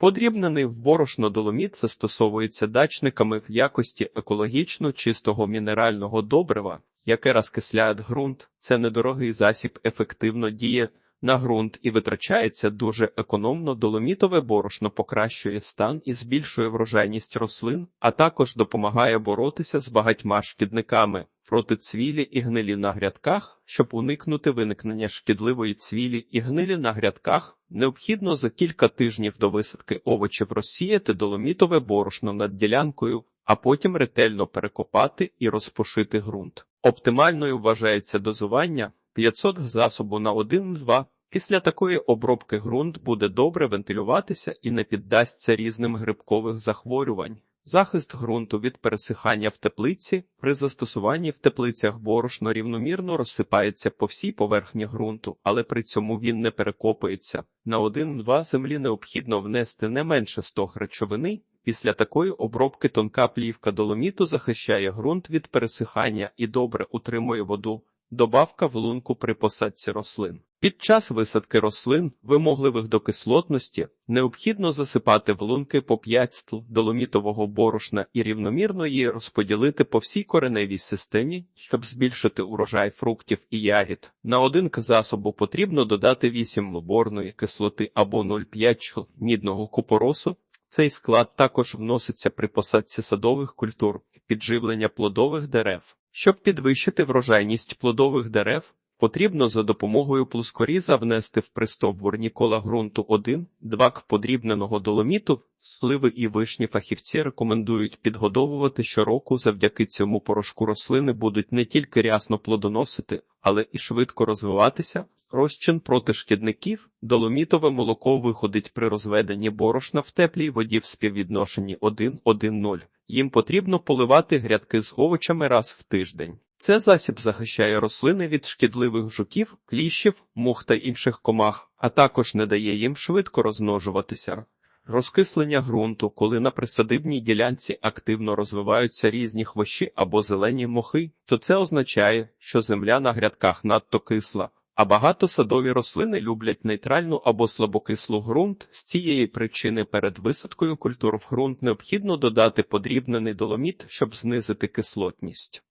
Подрібнений в борошно доломіт застосовується дачниками в якості екологічно чистого мінерального добрива, яке розкисляє ґрунт. Це недорогий засіб ефективно діє на ґрунт і витрачається дуже економно. Доломітове борошно покращує стан і збільшує врожайність рослин, а також допомагає боротися з багатьма шкідниками проти цвілі і гнилі на грядках. Щоб уникнути виникнення шкідливої цвілі і гнилі на грядках, необхідно за кілька тижнів до висадки овочів розсіяти доломітове борошно над ділянкою, а потім ретельно перекопати і розпушити ґрунт. Оптимальною вважається дозування 500 засобу на 1-2. Після такої обробки ґрунт буде добре вентилюватися і не піддасться різним грибкових захворювань. Захист ґрунту від пересихання в теплиці при застосуванні в теплицях борошно рівномірно розсипається по всій поверхні ґрунту, але при цьому він не перекопується. На 1-2 землі необхідно внести не менше 100 речовини. Після такої обробки тонка плівка доломіту захищає ґрунт від пересихання і добре утримує воду. Добавка в лунку при посадці рослин. Під час висадки рослин, вимогливих до кислотності, необхідно засипати в лунки по 5 стл доломітового борошна і рівномірно її розподілити по всій кореневій системі, щоб збільшити урожай фруктів і ягід. На один засобу потрібно додати 8 лоборної кислоти або 0,5 чл мідного купоросу. Цей склад також вноситься при посадці садових культур, підживлення плодових дерев. Щоб підвищити врожайність плодових дерев, потрібно за допомогою плоскоріза внести в пристовбурні кола ґрунту 1-2 к подрібненого доломіту. Сливи і вишні фахівці рекомендують підгодовувати щороку. Завдяки цьому порошку рослини будуть не тільки рясно плодоносити, але і швидко розвиватися. Розчин проти шкідників, доломітове молоко виходить при розведенні борошна в теплій воді в співвідношенні 1-1-0. Їм потрібно поливати грядки з овочами раз в тиждень. Це засіб захищає рослини від шкідливих жуків, кліщів, мух та інших комах, а також не дає їм швидко розмножуватися. Розкислення ґрунту, коли на присадибній ділянці активно розвиваються різні хвощі або зелені мохи, то це означає, що земля на грядках надто кисла. А багато садові рослини люблять нейтральну або слабокислу ґрунт. З цієї причини перед висадкою культур в ґрунт необхідно додати подрібнений доломіт, щоб знизити кислотність.